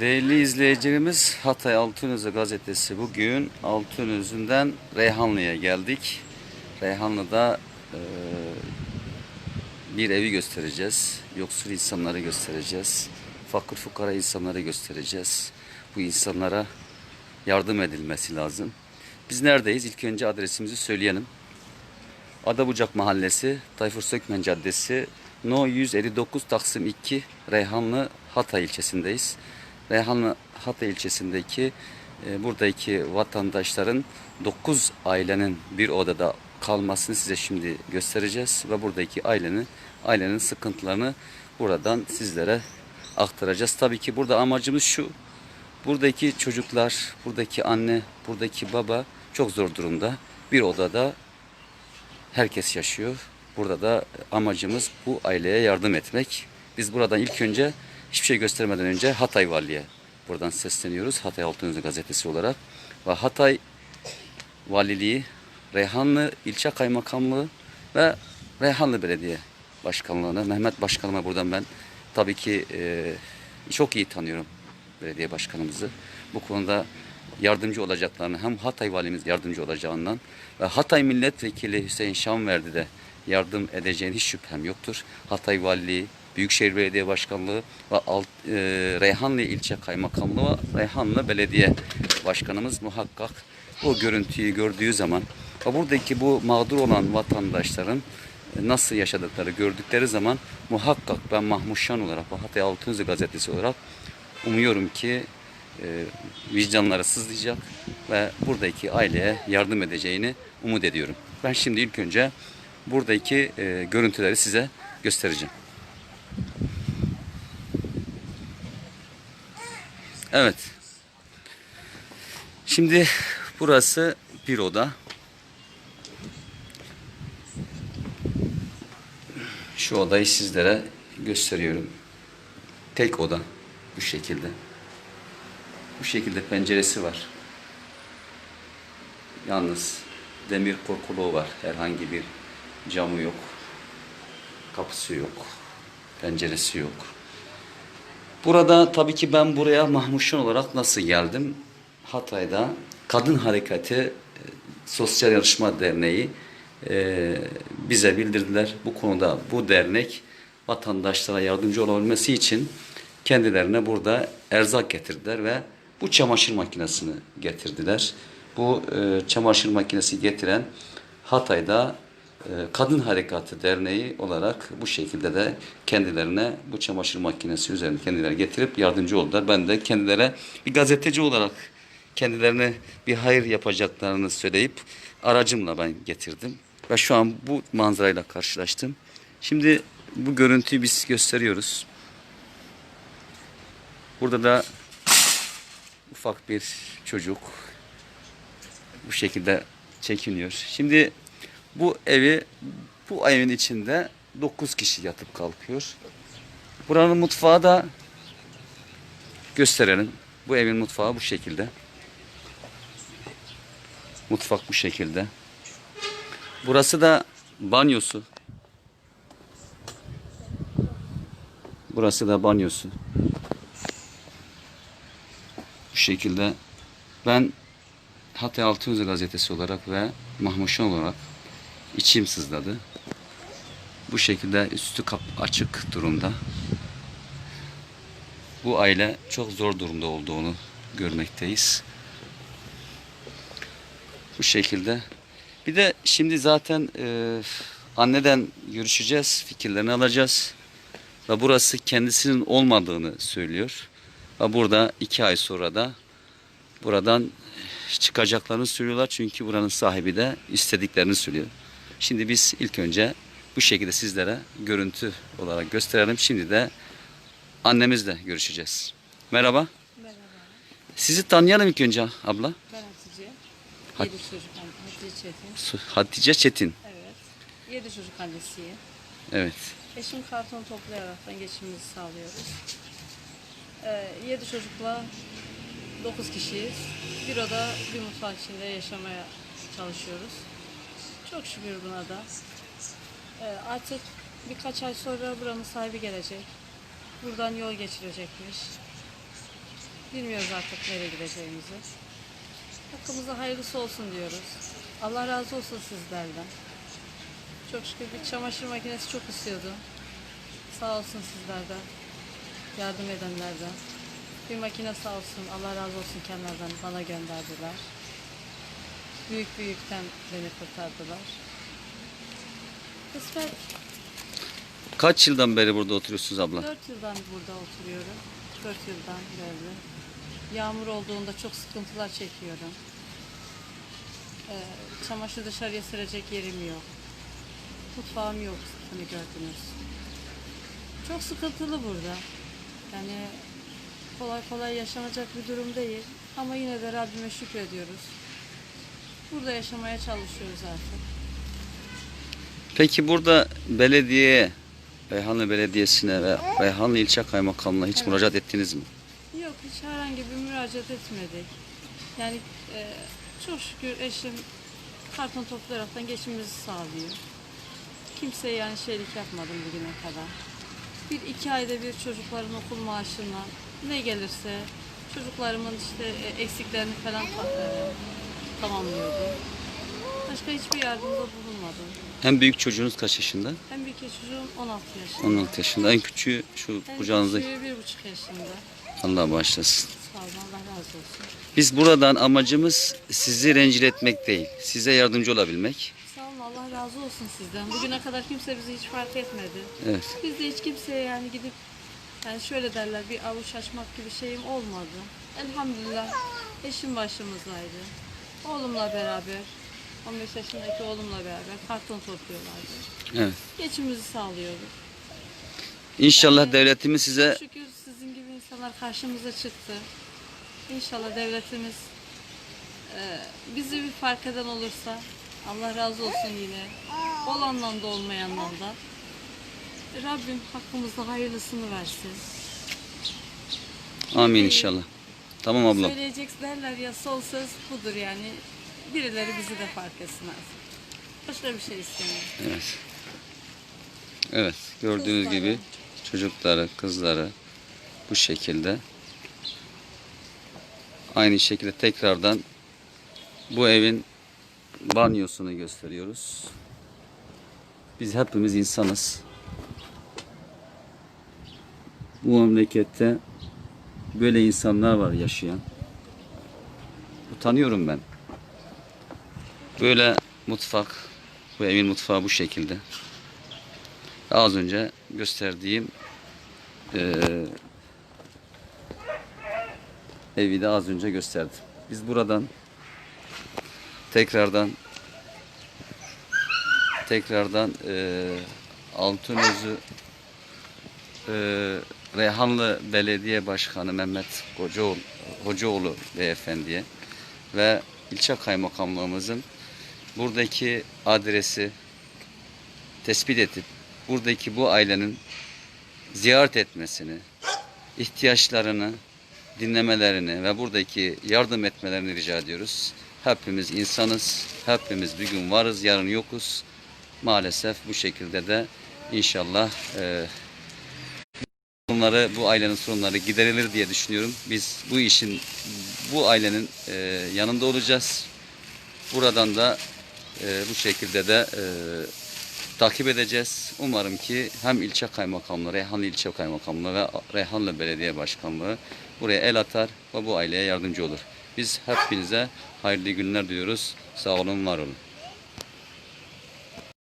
Değerli izleyicilerimiz Hatay Altınözü gazetesi bugün Altınözü'nden Reyhanlı'ya geldik. Reyhanlı'da e, bir evi göstereceğiz. Yoksul insanları göstereceğiz. Fakir fukara insanları göstereceğiz. Bu insanlara yardım edilmesi lazım. Biz neredeyiz? İlk önce adresimizi söyleyelim. Adabucak Mahallesi, Tayfur Sökmen Caddesi, No 159 Taksim 2, Reyhanlı Hatay ilçesindeyiz. Reyhanlı Hatay ilçesindeki e, buradaki vatandaşların 9 ailenin bir odada kalmasını size şimdi göstereceğiz ve buradaki ailenin ailenin sıkıntılarını buradan sizlere aktaracağız. Tabii ki burada amacımız şu. Buradaki çocuklar, buradaki anne, buradaki baba çok zor durumda. Bir odada herkes yaşıyor. Burada da amacımız bu aileye yardım etmek. Biz buradan ilk önce hiçbir şey göstermeden önce Hatay Vali'ye buradan sesleniyoruz. Hatay Altınözü gazetesi olarak. Ve Hatay Valiliği, Reyhanlı İlçe Kaymakamlığı ve Reyhanlı Belediye Başkanlığı'na, Mehmet Başkanıma buradan ben tabii ki e, çok iyi tanıyorum belediye başkanımızı. Bu konuda yardımcı olacaklarını hem Hatay valimiz yardımcı olacağından ve Hatay milletvekili Hüseyin Şanverdi de yardım edeceğine hiç şüphem yoktur. Hatay Valiliği, Büyükşehir Belediye Başkanlığı ve Alt, e, Reyhanlı İlçe Kaymakamlığı ve Reyhanlı Belediye Başkanımız muhakkak o görüntüyü gördüğü zaman ve buradaki bu mağdur olan vatandaşların nasıl yaşadıkları gördükleri zaman muhakkak ben Mahmut Şan olarak ve Hatay Altınözü gazetesi olarak umuyorum ki e, vicdanları sızlayacak ve buradaki aileye yardım edeceğini umut ediyorum. Ben şimdi ilk önce buradaki e, görüntüleri size göstereceğim. Evet. Şimdi burası bir oda. Şu odayı sizlere gösteriyorum. Tek oda bu şekilde. Bu şekilde penceresi var. Yalnız demir korkuluğu var. Herhangi bir camı yok. Kapısı yok. Penceresi yok. Burada tabii ki ben buraya Mahmuşan olarak nasıl geldim? Hatay'da Kadın Hareketi Sosyal Yarışma Derneği e, bize bildirdiler. Bu konuda bu dernek vatandaşlara yardımcı olabilmesi için kendilerine burada erzak getirdiler ve bu çamaşır makinesini getirdiler. Bu e, çamaşır makinesi getiren Hatay'da Kadın Harekatı Derneği olarak bu şekilde de kendilerine bu çamaşır makinesi üzerine kendileri getirip yardımcı oldular. Ben de kendilere bir gazeteci olarak kendilerine bir hayır yapacaklarını söyleyip aracımla ben getirdim. Ve şu an bu manzarayla karşılaştım. Şimdi bu görüntüyü biz gösteriyoruz. Burada da ufak bir çocuk bu şekilde çekiniyor. Şimdi bu evi bu evin içinde 9 kişi yatıp kalkıyor. Buranın mutfağı da gösterelim. Bu evin mutfağı bu şekilde. Mutfak bu şekilde. Burası da banyosu. Burası da banyosu. Bu şekilde ben Hatay Altınözü gazetesi olarak ve Mahmuşan olarak içim sızladı. Bu şekilde üstü kap açık durumda. Bu aile çok zor durumda olduğunu görmekteyiz. Bu şekilde. Bir de şimdi zaten e, anneden görüşeceğiz, fikirlerini alacağız. Ve burası kendisinin olmadığını söylüyor. Ve burada iki ay sonra da buradan çıkacaklarını söylüyorlar. Çünkü buranın sahibi de istediklerini söylüyor. Şimdi biz ilk önce bu şekilde sizlere görüntü olarak gösterelim. Şimdi de annemizle görüşeceğiz. Merhaba. Merhaba, Sizi tanıyalım ilk önce abla. ben Hatice. Hat- Yedi çocuk annesi, Hatice Çetin. Hatice Çetin. Evet. Yedi çocuk annesiyim. Evet. Eşim karton toplayaraktan geçimimizi sağlıyoruz. Ee, yedi çocukla dokuz kişiyiz. Bir oda bir mutfak içinde yaşamaya çalışıyoruz. Çok şükür buna da. Ee, artık birkaç ay sonra buranın sahibi gelecek. Buradan yol geçirecekmiş. Bilmiyoruz artık nereye gideceğimizi. Hakkımızda hayırlısı olsun diyoruz. Allah razı olsun sizlerden. Çok şükür bir çamaşır makinesi çok istiyordu. Sağ olsun sizlerden. Yardım edenlerden. Bir makine sağ olsun. Allah razı olsun kendilerden bana gönderdiler. Büyük büyükten beni kurtardılar. Kısmet Kaç yıldan beri burada oturuyorsunuz abla? 4 yıldan burada oturuyorum. 4 yıldan beri. Yağmur olduğunda çok sıkıntılar çekiyorum. Ee, çamaşır dışarıya sürecek yerim yok. Mutfağım yok hani gördünüz. Çok sıkıntılı burada. Yani kolay kolay yaşanacak bir durum değil. Ama yine de Rabbime şükrediyoruz. Burada yaşamaya çalışıyoruz artık. Peki burada belediyeye, Reyhanlı Belediyesi'ne ve Reyhanlı İlçe Kaymakamlığı'na hiç Evet. müracaat ettiniz mi? Yok hiç herhangi bir müracaat etmedik. Yani e, çok şükür eşim karton toplayaraktan geçimimizi sağlıyor. Kimseye yani şeylik yapmadım bugüne kadar. Bir iki ayda bir çocukların okul maaşına ne gelirse çocuklarımın işte e, eksiklerini falan e, tamamlıyordum. Başka hiçbir yardımda bulunmadım. En büyük çocuğunuz kaç yaşında? En büyük çocuğum 16 yaşında. 16 yaşında. En küçüğü şu En kucağınızda. küçüğü bir buçuk yaşında. Allah bağışlasın. Sağ olun Allah razı olsun. Biz buradan amacımız sizi rencide etmek değil. Size yardımcı olabilmek. Sağ olun Allah razı olsun sizden. Bugüne kadar kimse bizi hiç fark etmedi. Evet. Biz de hiç kimseye yani gidip yani şöyle derler bir avuç açmak gibi şeyim olmadı. Elhamdülillah eşim başımızdaydı. Oğlumla beraber 15 yaşındaki oğlumla beraber karton topluyorlardı. Evet. Geçimimizi sağlıyorduk. İnşallah Yani- devletimiz size Şükür sizin gibi insanlar karşımıza çıktı. İnşallah devletimiz e, bizi bir fark eden olursa Allah razı olsun yine. Olandan da olmayandan da. Rabbim hakkımızda hayırlısını versin. amin inşallah. Tamam ablam. Söyleyecek derler ya sol söz budur yani. Birileri bizi de fark etsin artık. Başka bir şey istemiyorum. Evet. Evet. Gördüğünüz Kızları. gibi çocukları, kızları bu şekilde aynı şekilde tekrardan bu evin banyosunu gösteriyoruz. Biz hepimiz insanız. Bu memlekette böyle insanlar var yaşayan. Utanıyorum ben. Böyle mutfak, bu evin mutfağı bu şekilde. Az önce gösterdiğim eee, evi de az önce gösterdim. Biz buradan tekrardan tekrardan eee Altınözü eee Reyhanlı Belediye Başkanı Mehmet Hocaoğlu, Hocaoğlu beyefendiye ve ilçe kaymakamlığımızın buradaki adresi tespit edip buradaki bu ailenin ziyaret etmesini, ihtiyaçlarını dinlemelerini ve buradaki yardım etmelerini rica ediyoruz. Hepimiz insanız, hepimiz bir gün varız, yarın yokuz. Maalesef bu şekilde de inşallah e, sorunları, bu ailenin sorunları giderilir diye düşünüyorum. Biz bu işin, bu ailenin e, yanında olacağız. Buradan da e, bu şekilde de e, takip edeceğiz. Umarım ki hem ilçe kaymakamlığı, Reyhanlı ilçe kaymakamlığı ve Reyhanlı belediye başkanlığı buraya el atar ve bu aileye yardımcı olur. Biz hepinize hayırlı günler diliyoruz. Sağ olun, var olun.